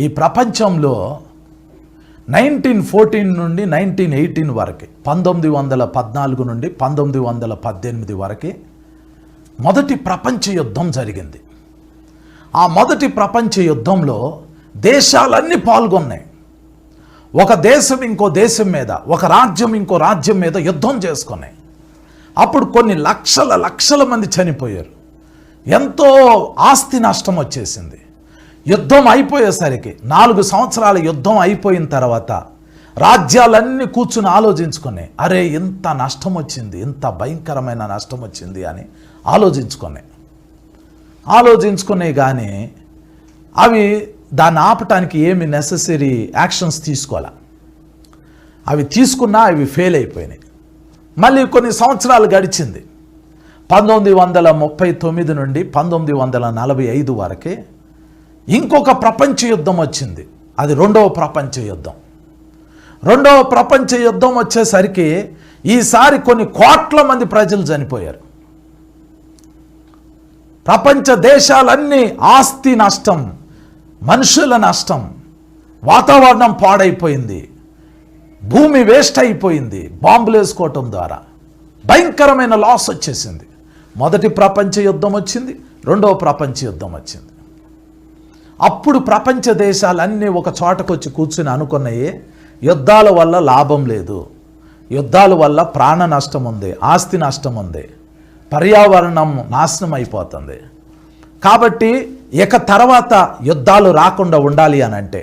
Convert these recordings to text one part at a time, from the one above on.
ఈ ప్రపంచంలో nineteen fourteen నుండి నైన్టీన్ ఎయిటీన్ వరకు పంతొమ్మిది వందల పద్నాలుగు నుండి పంతొమ్మిది వందల పద్దెనిమిది వరకు మొదటి ప్రపంచ యుద్ధం జరిగింది. ఆ మొదటి ప్రపంచ యుద్ధంలో దేశాలన్నీ పాల్గొన్నాయి. ఒక దేశం ఇంకో దేశం మీద ఒక రాజ్యం ఇంకో రాజ్యం మీద యుద్ధం చేసుకున్నాయి. అప్పుడు కొన్ని లక్షల లక్షల మంది చనిపోయారు. ఎంతో ఆస్తి నష్టం వచ్చేసింది. యుద్ధం అయిపోయేసరికి నాలుగు సంవత్సరాల యుద్ధం అయిపోయిన తర్వాత రాజ్యాలన్నీ కూర్చుని ఆలోచించుకునే అరే ఇంత నష్టం వచ్చింది ఇంత భయంకరమైన నష్టం వచ్చింది అని ఆలోచించుకునే. ఆలోచించుకునే కానీ అవి దాన్ని ఆపటానికి ఏమి నెససరీ యాక్షన్స్ తీసుకోవాలి అవి తీసుకున్నా అవి ఫెయిల్ అయిపోయినాయి. మళ్ళీ కొన్ని సంవత్సరాలు గడిచింది. పంతొమ్మిది వందల ముప్పై తొమ్మిది నుండి పంతొమ్మిది వందల నలభై ఐదు వరకే ఇంకొక ప్రపంచ యుద్ధం వచ్చింది. అది రెండవ ప్రపంచ యుద్ధం. రెండవ ప్రపంచ యుద్ధం వచ్చేసరికి ఈసారి కొన్ని కోట్ల మంది ప్రజలు చనిపోయారు. ప్రపంచ దేశాలన్నీ ఆస్తి నష్టం మనుషుల నష్టం వాతావరణం పాడైపోయింది. భూమి వేస్ట్ అయిపోయింది బాంబులు వేసుకోవటం ద్వారా. భయంకరమైన లాస్ వచ్చేసింది. మొదటి ప్రపంచ యుద్ధం వచ్చింది రెండవ ప్రపంచ యుద్ధం వచ్చింది. అప్పుడు ప్రపంచ దేశాలన్నీ ఒక చోటకొచ్చి కూర్చుని అనుకున్నాయి యుద్ధాల వల్ల లాభం లేదు. యుద్ధాల వల్ల ప్రాణ నష్టం ఉంది ఆస్తి నష్టం ఉంది పర్యావరణం నాశనం అయిపోతుంది. కాబట్టి ఇక తర్వాత యుద్ధాలు రాకుండా ఉండాలి అని అంటే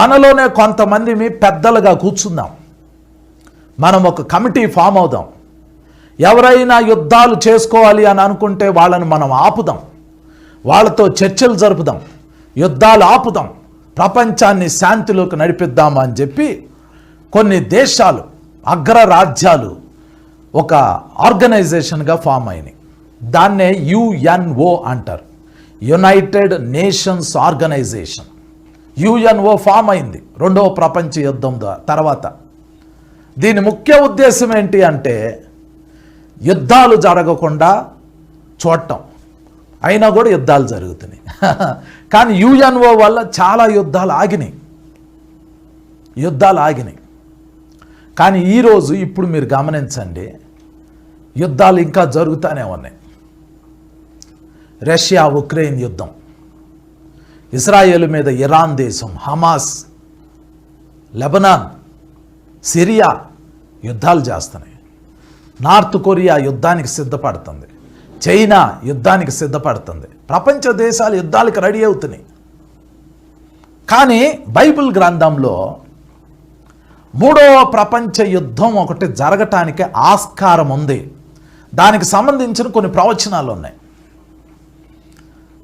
మనలోనే కొంతమంది మీ పెద్దలుగా కూర్చుందాం. మనం ఒక కమిటీ ఫామ్ అవుదాం. ఎవరైనా యుద్ధాలు చేసుకోవాలి అని అనుకుంటే వాళ్ళని మనం ఆపుదాం. వాళ్ళతో చర్చలు జరుపుదాం యుద్ధాలు ఆపుదాం ప్రపంచాన్ని శాంతిలోకి నడిపిద్దాం అని చెప్పి కొన్ని దేశాలు అగ్ర రాజ్యాలు ఒక ఆర్గనైజేషన్గా ఫామ్ అయినాయి. దాన్నే యుఎన్ఓ అంటారు. United Nations Organisation. UNO form అయింది రెండవ ప్రపంచ యుద్ధం తర్వాత. దీని ముఖ్య ఉద్దేశం ఏంటి అంటే యుద్ధాలు జరగకుండా చూడటం. అయినా కూడా యుద్ధాలు జరుగుతున్నాయి. కానీ యుఎన్ఓ వల్ల చాలా యుద్ధాలు ఆగినాయి. యుద్ధాలు ఆగినాయి. కానీ ఈరోజు ఇప్పుడు మీరు గమనించండి యుద్ధాలు ఇంకా జరుగుతూనే ఉన్నాయి. రష్యా ఉక్రెయిన్ యుద్ధం ఇస్రాయేల్ మీద ఇరాన్ దేశం హమాస్ లెబనాన్ సిరియా యుద్ధాలు చేస్తున్నాయి. నార్త్ కొరియా యుద్ధానికి సిద్ధపడుతుంది. చైనా యుద్ధానికి సిద్ధపడుతుంది. ప్రపంచ దేశాలు యుద్ధాలకు రెడీ అవుతున్నాయి. కానీ బైబిల్ గ్రంథంలో మూడవ ప్రపంచ యుద్ధం ఒకటి జరగటానికి ఆస్కారం ఉంది. దానికి సంబంధించిన కొన్ని ప్రవచనాలు ఉన్నాయి.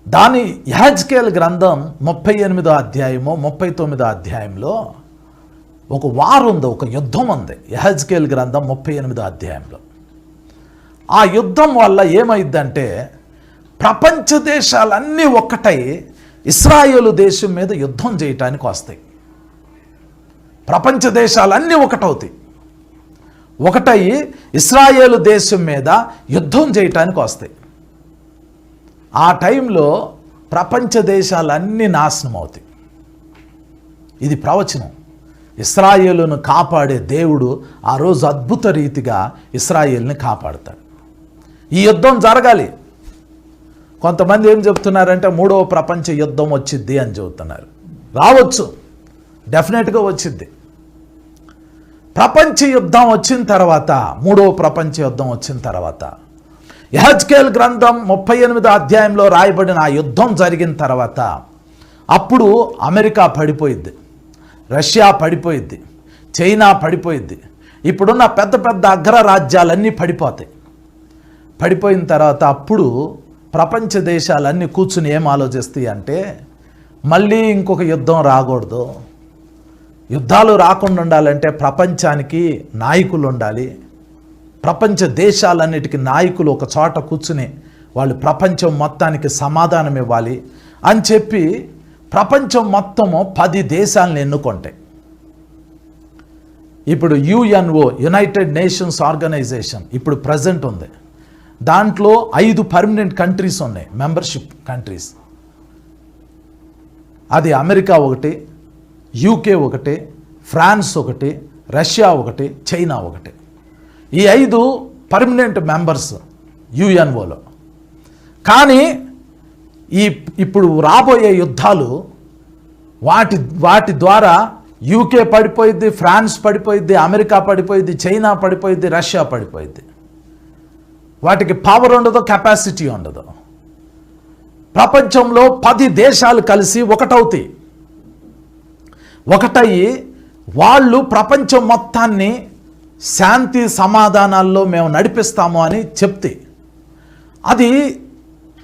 దాని యాజ్కేల్ గ్రంథం ముప్పై ఎనిమిదో అధ్యాయము ముప్పై తొమ్మిదో అధ్యాయంలో ఒక వారు ఉంది ఒక యుద్ధం ఉంది. యహజ్కేల్ గ్రంథం ముప్పై ఎనిమిదో అధ్యాయంలో. ఆ యుద్ధం వల్ల ఏమైందంటే ప్రపంచ దేశాలన్నీ ఒక్కటై ఇస్రాయేలు దేశం మీద యుద్ధం చేయటానికి వస్తాయి. ప్రపంచ దేశాలన్నీ ఒకటవుతాయి. ఒకటై ఇస్రాయేలు దేశం మీద యుద్ధం చేయటానికి వస్తాయి. ఆ టైంలో ప్రపంచ దేశాలన్నీ నాశనం అవుతాయి ఇది ప్రవచనం. ఇస్రాయేలును కాపాడే దేవుడు ఆ రోజు అద్భుత రీతిగా ఇస్రాయేల్ని కాపాడతాడు. ఈ యుద్ధం జరగాలి. కొంతమంది ఏం చెప్తున్నారంటే మూడవ ప్రపంచ యుద్ధం వచ్చిద్ది అని చెబుతున్నారు. రావచ్చు. డెఫినెట్గా వచ్చిద్ది. ప్రపంచ యుద్ధం వచ్చిన తర్వాత మూడవ ప్రపంచ యుద్ధం వచ్చిన తర్వాత యహజ్కేల్ గ్రంథం ముప్పై ఎనిమిదో అధ్యాయంలో రాయబడిన ఆ యుద్ధం జరిగిన తర్వాత అప్పుడు అమెరికా పడిపోయిద్ది. రష్యా పడిపోయింది చైనా పడిపోయిద్ది. ఇప్పుడున్న పెద్ద పెద్ద అగ్ర రాజ్యాలన్నీ పడిపోతాయి. పడిపోయిన తర్వాత అప్పుడు ప్రపంచ దేశాలన్నీ కూర్చుని ఏం ఆలోచిస్తాయి అంటే మళ్ళీ ఇంకొక యుద్ధం రాకూడదు. యుద్ధాలు రాకుండా ఉండాలంటే ప్రపంచానికి నాయకులు ఉండాలి. ప్రపంచ దేశాలన్నిటికీ నాయకులు ఒక చోట కూర్చుని వాళ్ళు ప్రపంచం మొత్తానికి సమాధానం ఇవ్వాలి అని చెప్పి ప్రపంచం మొత్తము పది దేశాలను ఎన్నుకుంటాయి. ఇప్పుడు యుఎన్ఓ యునైటెడ్ నేషన్స్ ఆర్గనైజేషన్ ఇప్పుడు ప్రజెంట్ ఉంది. దాంట్లో ఐదు పర్మనెంట్ కంట్రీస్ ఉన్నాయి. Membership countries. అది అమెరికా ఒకటి యూకే ఒకటి ఫ్రాన్స్ ఒకటి రష్యా ఒకటి చైనా ఒకటి. ఈ ఐదు పర్మనెంట్ మెంబర్స్ యుఎన్ఓలో. కానీ ఈ ఇప్పుడు రాబోయే యుద్ధాలు వాటి వాటి ద్వారా యూకే పడిపోయిద్ది ఫ్రాన్స్ పడిపోయిద్ది అమెరికా పడిపోయిద్ది చైనా పడిపోయిద్ది రష్యా పడిపోయిద్ది. వాటికి పవర్ ఉండదు కెపాసిటీ ఉండదు. ప్రపంచంలో పది దేశాలు కలిసి ఒకటవుతాయి. ఒకటయ్యి వాళ్ళు ప్రపంచం మొత్తాన్ని శాంతి సమాధానాల్లో మేము నడిపిస్తాము అని చెప్తే. అది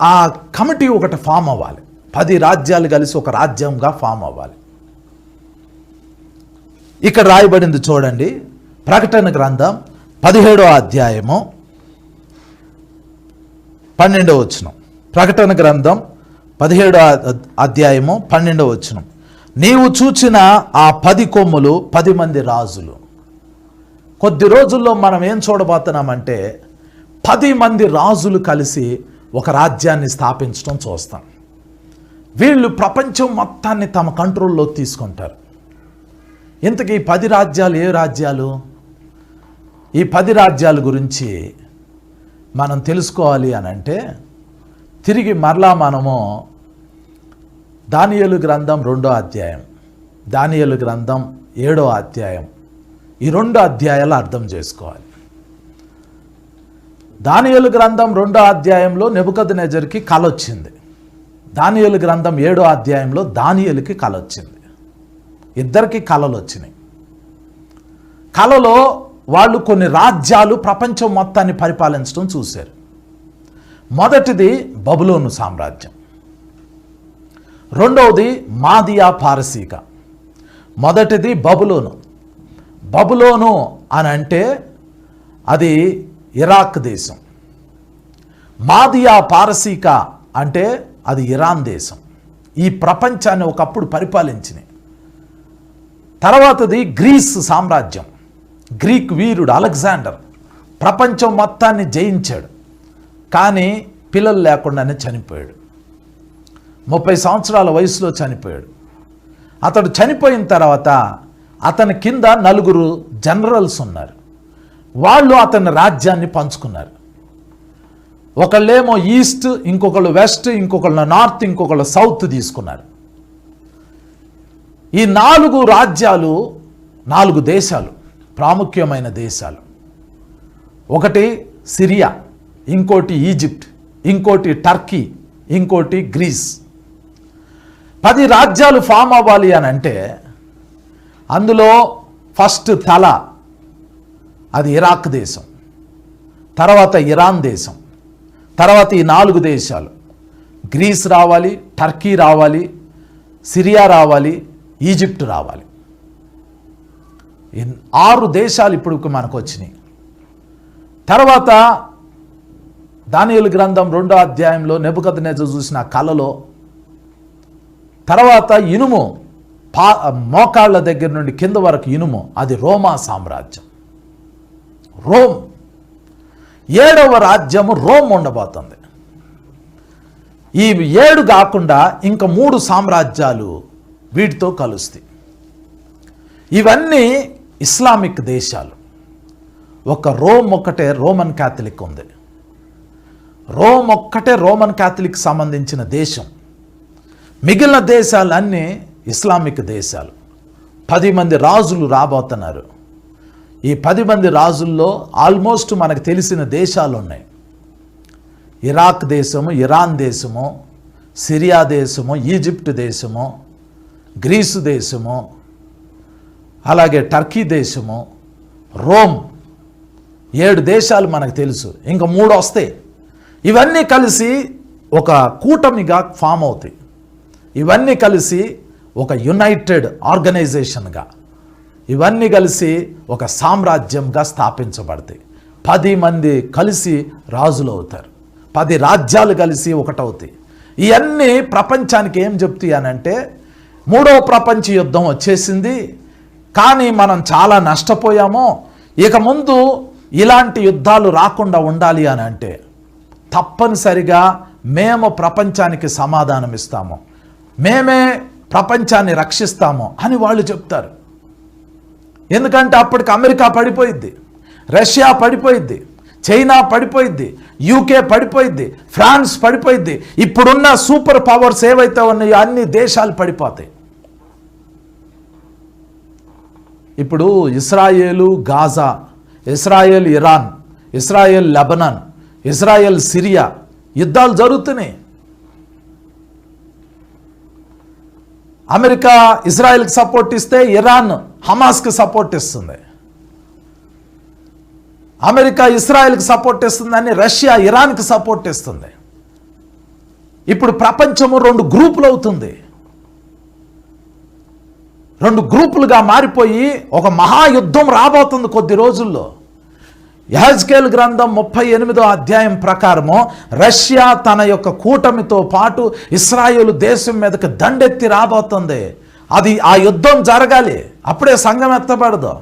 ఆ కమిటీ ఒకటి ఫామ్ అవ్వాలి. పది రాజ్యాలు కలిసి ఒక రాజ్యంగా ఫామ్ అవ్వాలి. ఇక్కడ రాయబడింది చూడండి. ప్రకటన గ్రంథం పదిహేడో అధ్యాయము పన్నెండవ వచనం. ప్రకటన గ్రంథం పదిహేడో అధ్యాయము పన్నెండవ వచనం. నీవు చూచిన ఆ పది కొమ్ములు పది మంది రాజులు. కొద్ది రోజుల్లో మనం ఏం చూడబోతున్నామంటే పది మంది రాజులు కలిసి ఒక రాజ్యాన్ని స్థాపించడం చూస్తాం. వీళ్ళు ప్రపంచం మొత్తాన్ని తమ కంట్రోల్లోకి తీసుకుంటారు. ఇంతకీ పది రాజ్యాలు ఏ రాజ్యాలు? ఈ పది రాజ్యాల గురించి మనం తెలుసుకోవాలి అని అంటే తిరిగి మరలా మనము దానియలు గ్రంథం రెండో అధ్యాయం దానియలు గ్రంథం ఏడో అధ్యాయం ఈ రెండు అధ్యాయాలు అర్థం చేసుకోవాలి. దానియలు గ్రంథం రెండో అధ్యాయంలో నెబుకద్ నెజర్కి కలొచ్చింది దానియలు గ్రంథం ఏడో అధ్యాయంలో దానియలకి కలొచ్చింది ఇద్దరికి కళలు వచ్చినాయి. కళలో వాళ్ళు కొన్ని రాజ్యాలు ప్రపంచం మొత్తాన్ని పరిపాలించడం చూశారు. మొదటిది బబులోను సామ్రాజ్యం. రెండవది మాదియా పారసీక. మొదటిది బబులోను. బబులోను అని అంటే అది ఇరాక్ దేశం. మాదియా పారసీక అంటే అది ఇరాన్ దేశం. ఈ ప్రపంచాన్ని ఒకప్పుడు పరిపాలించినాయి తర్వాతది గ్రీస్ సామ్రాజ్యం. గ్రీక్ వీరుడు అలెగ్జాండర్. ప్రపంచం మొత్తాన్ని జయించాడు. కానీ పిల్లలు లేకుండానే చనిపోయాడు. ముప్పై సంవత్సరాల వయసులో చనిపోయాడు. అతడు చనిపోయిన తర్వాత అతని కింద నలుగురు జనరల్స్ ఉన్నారు. వాళ్ళు అతని రాజ్యాన్ని పంచుకున్నారు. ఒకళ్ళేమో ఈస్ట్ ఇంకొకళ్ళు వెస్ట్ ఇంకొకళ్ళు నార్త్ ఇంకొకళ్ళు సౌత్ తీసుకున్నారు. ఈ నాలుగు రాజ్యాలు నాలుగు దేశాలు. ప్రాముఖ్యమైన దేశాలు. ఒకటి సిరియా ఇంకోటి ఈజిప్ట్ ఇంకోటి టర్కీ ఇంకోటి గ్రీస్. పది రాజ్యాలు ఫామ్ అవ్వాలి అని అంటే అందులో ఫస్ట్ తల అది ఇరాక్ దేశం తర్వాత ఇరాన్ దేశం తర్వాత ఈ నాలుగు దేశాలు. గ్రీస్ రావాలి టర్కీ రావాలి సిరియా రావాలి ఈజిప్ట్ రావాలి. ఆరు దేశాలు ఇప్పుడు మనకు వచ్చినాయి. తర్వాత దానియుల గ్రంథం రెండో అధ్యాయంలో నెబుకద్ నేత చూసిన కళలో తర్వాత ఇనుము పా మోకాళ్ళ దగ్గర నుండి కింద వరకు ఇనుము అది రోమా సామ్రాజ్యం. రోమ్ ఏడవ రాజ్యము రోమ్ ఉండబోతుంది. ఈ ఏడు కాకుండా ఇంకా మూడు సామ్రాజ్యాలు వీటితో కలుస్తాయి. ఇవన్నీ ఇస్లామిక్ దేశాలు. ఒక రోమ్ ఒక్కటే రోమన్ క్యాథలిక్ ఉంది. రోమ్ ఒక్కటే రోమన్ క్యాథలిక్ సంబంధించిన దేశం. మిగిలిన దేశాలన్నీ ఇస్లామిక్ దేశాలు. పది మంది రాజులు రాబోతున్నారు. ఈ పది మంది రాజుల్లో ఆల్మోస్ట్ మనకు తెలిసిన దేశాలు ఉన్నాయి. ఇరాక్ దేశము ఇరాన్ దేశము సిరియా దేశము ఈజిప్ట్ దేశము గ్రీసు దేశము అలాగే టర్కీ దేశము రోమ్ ఏడు దేశాలు మనకు తెలుసు. ఇంకా మూడు వస్తాయి. ఇవన్నీ కలిసి ఒక కూటమిగా ఫామ్ అవుతాయి. ఇవన్నీ కలిసి ఒక యునైటెడ్ ఆర్గనైజేషన్గా ఇవన్నీ కలిసి ఒక సామ్రాజ్యంగా స్థాపించబడతాయి. పది మంది కలిసి రాజులు అవుతారు. పది రాజ్యాలు కలిసి ఒకటవుతాయి ఇవన్నీ ప్రపంచానికి ఏం చెప్తాయి అనంటే మూడవ ప్రపంచ యుద్ధం వచ్చేసింది. కానీ మనం చాలా నష్టపోయాము ఇక ముందు ఇలాంటి యుద్ధాలు రాకుండా ఉండాలి అని అంటే తప్పనిసరిగా మేము ప్రపంచానికి సమాధానం ఇస్తాము. మేమే ప్రపంచాన్ని రక్షిస్తాము అని వాళ్ళు చెప్తారు. ఎందుకంటే అప్పటికి అమెరికా పడిపోయిద్ది రష్యా పడిపోయిద్ది చైనా పడిపోయిద్ది యూకే పడిపోయిద్ది ఫ్రాన్స్ పడిపోయిద్ది. ఇప్పుడున్న సూపర్ పవర్స్ ఏవైతే ఉన్నాయో అన్ని దేశాలు పడిపోతాయి. ఇప్పుడు Israel Gaza Israel Iran Israel Lebanon Israel Syria యుద్ధాలు జరుగుతున్నాయి. అమెరికా ఇజ్రాయెల్కి సపోర్ట్ ఇస్తే ఇరాన్ హమాస్కి సపోర్ట్ ఇస్తుంది. అమెరికా ఇస్రాయెల్కి సపోర్ట్ ఇస్తుందని రష్యా ఇరాన్కి సపోర్ట్ ఇస్తుంది. ఇప్పుడు ప్రపంచము రెండు గ్రూపులు అవుతుంది రెండు గ్రూపులుగా మారిపోయి ఒక మహాయుద్ధం రాబోతుంది కొద్ది రోజుల్లో. యహజ్కేల్ గ్రంథం ముప్పై ఎనిమిదో అధ్యాయం ప్రకారము రష్యా తన యొక్క కూటమితో పాటు ఇస్రాయేల్ దేశం మీదకి దండెత్తి రాబోతుంది. అది ఆ యుద్ధం జరగాలి. అప్పుడే సంఘం ఎత్తబడదు.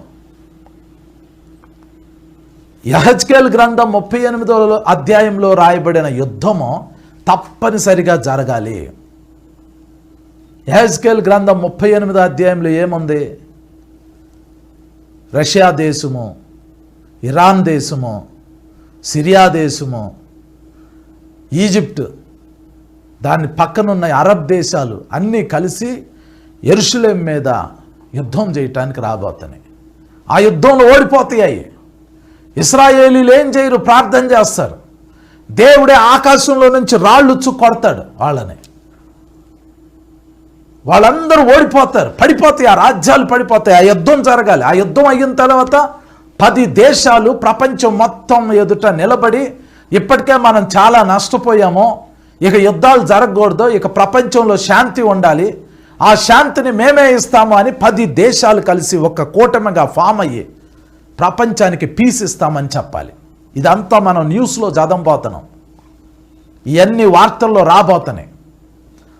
యహజ్కేల్ గ్రంథం ముప్పై ఎనిమిదో అధ్యాయంలో రాయబడిన యుద్ధము తప్పనిసరిగా జరగాలి. యాజ్కేల్ గ్రంథం ముప్పై ఎనిమిదో అధ్యాయంలో ఏముంది? రష్యా దేశము ఇరాన్ దేశము సిరియా దేశము ఈజిప్ట్ దాని పక్కనున్న అరబ్ దేశాలు అన్నీ కలిసి ఎరుషులేం మీద యుద్ధం చేయటానికి రాబోతున్నాయి. ఆ యుద్ధంలో ఓడిపోతాయి. ఇస్రాయేలీలు ఏం చేయరు? ప్రార్థన చేస్తారు. దేవుడే ఆకాశంలో నుంచి రాళ్ళుచ్చు కొడతాడు వాళ్ళని. వాళ్ళందరూ ఓడిపోతారు. పడిపోతాయి ఆ రాజ్యాలు పడిపోతాయి ఆ యుద్ధం జరగాలి. ఆ యుద్ధం అయిన తర్వాత పది దేశాలు ప్రపంచం మొత్తం ఎదుట నిలబడి ఇప్పటికే మనం చాలా నష్టపోయాము ఇక యుద్ధాలు జరగకూడదు ఇక ప్రపంచంలో శాంతి ఉండాలి. ఆ శాంతిని మేమే ఇస్తాము అని పది దేశాలు కలిసి ఒక కూటమిగా ఫామ్ అయ్యి ప్రపంచానికి పీస్ ఇస్తామని చెప్పాలి. ఇదంతా మనం న్యూస్లో చదంపోతున్నాం ఇవన్నీ వార్తల్లో రాబోతున్నాయి.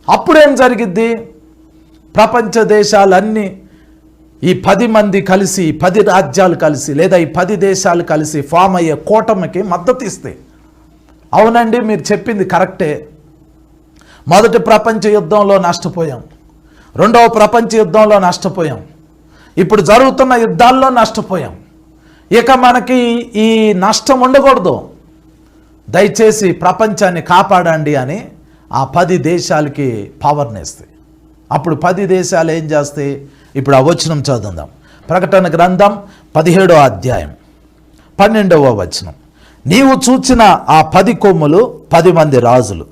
అప్పుడేం జరిగిద్ది? ప్రపంచ దేశాలన్నీ ఈ పది మంది కలిసి ఈ పది రాజ్యాలు కలిసి లేదా ఈ పది దేశాలు కలిసి ఫామ్ అయ్యే కూటమికి మద్దతు ఇస్తాయి అవునండి మీరు చెప్పింది కరెక్టే. మొదటి ప్రపంచ యుద్ధంలో నష్టపోయాం. రెండవ ప్రపంచ యుద్ధంలో నష్టపోయాం. ఇప్పుడు జరుగుతున్న యుద్ధాల్లో నష్టపోయాం. ఇక మనకి ఈ నష్టం ఉండకూడదు. దయచేసి ప్రపంచాన్ని కాపాడండి అని ఆ పది దేశాలకి పవర్నిస్తాయి అప్పుడు పది దేశాలు ఏం చేస్తాయి? ఇప్పుడు ఆ వచనం చదువుదాం. ప్రకటన గ్రంథం పదిహేడో అధ్యాయం పన్నెండవ వచనం. నీవు చూచిన ఆ పది కొమ్ములు పది మంది రాజులు.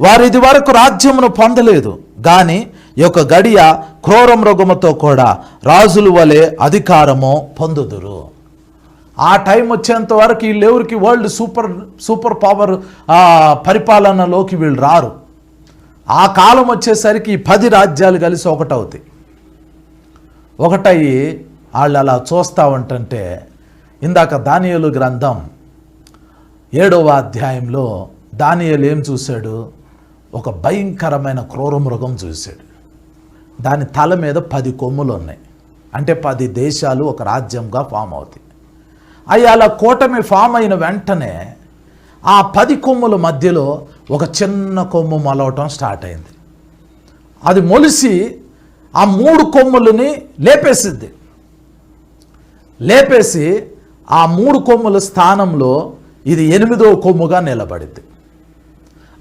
వారు ఇది వరకు రాజ్యమును పొందలేదు కానీ యొక్క గడియ క్రూర మృగముతో కూడా రాజులు వలె అధికారము పొందుదురు. ఆ టైం వచ్చేంత వరకు వీళ్ళెవరికి? వరల్డ్ సూపర్ సూపర్ పవర్ పరిపాలనలోకి వీళ్ళు రారు. ఆ కాలం వచ్చేసరికి పది రాజ్యాలు కలిసి ఒకటవుతాయి. ఒకటయ్యి వాళ్ళు అలా చూస్తూ ఉంటుంటే ఇందాక దానియలు గ్రంథం ఏడవ అధ్యాయంలో దానియలు ఏం చూశాడు? ఒక భయంకరమైన క్రూర మృగం చూశాడు. దాని తల మీద పది కొమ్ములు ఉన్నాయి. అంటే పది దేశాలు ఒక రాజ్యంగా ఫామ్ అవుతాయి. అవి అలా కూటమి ఫామ్ అయిన వెంటనే ఆ పది కొమ్ముల మధ్యలో ఒక చిన్న కొమ్ము మొలవటం స్టార్ట్ అయింది. అది మొలిసి ఆ మూడు కొమ్ములని లేపేసిద్ది లేపేసి ఆ మూడు కొమ్ముల స్థానంలో ఇది ఎనిమిదో కొమ్ముగా నిలబడింది.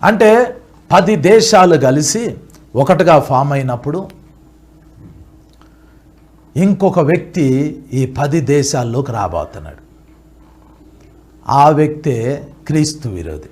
అంటే పది దేశాలు కలిసి ఒకటిగా ఫామ్ అయినప్పుడు ఇంకొక వ్యక్తి ఈ పది దేశాల్లోకి రాబోతున్నాడు. ఆ వ్యక్తే క్రీస్తు విరోధి.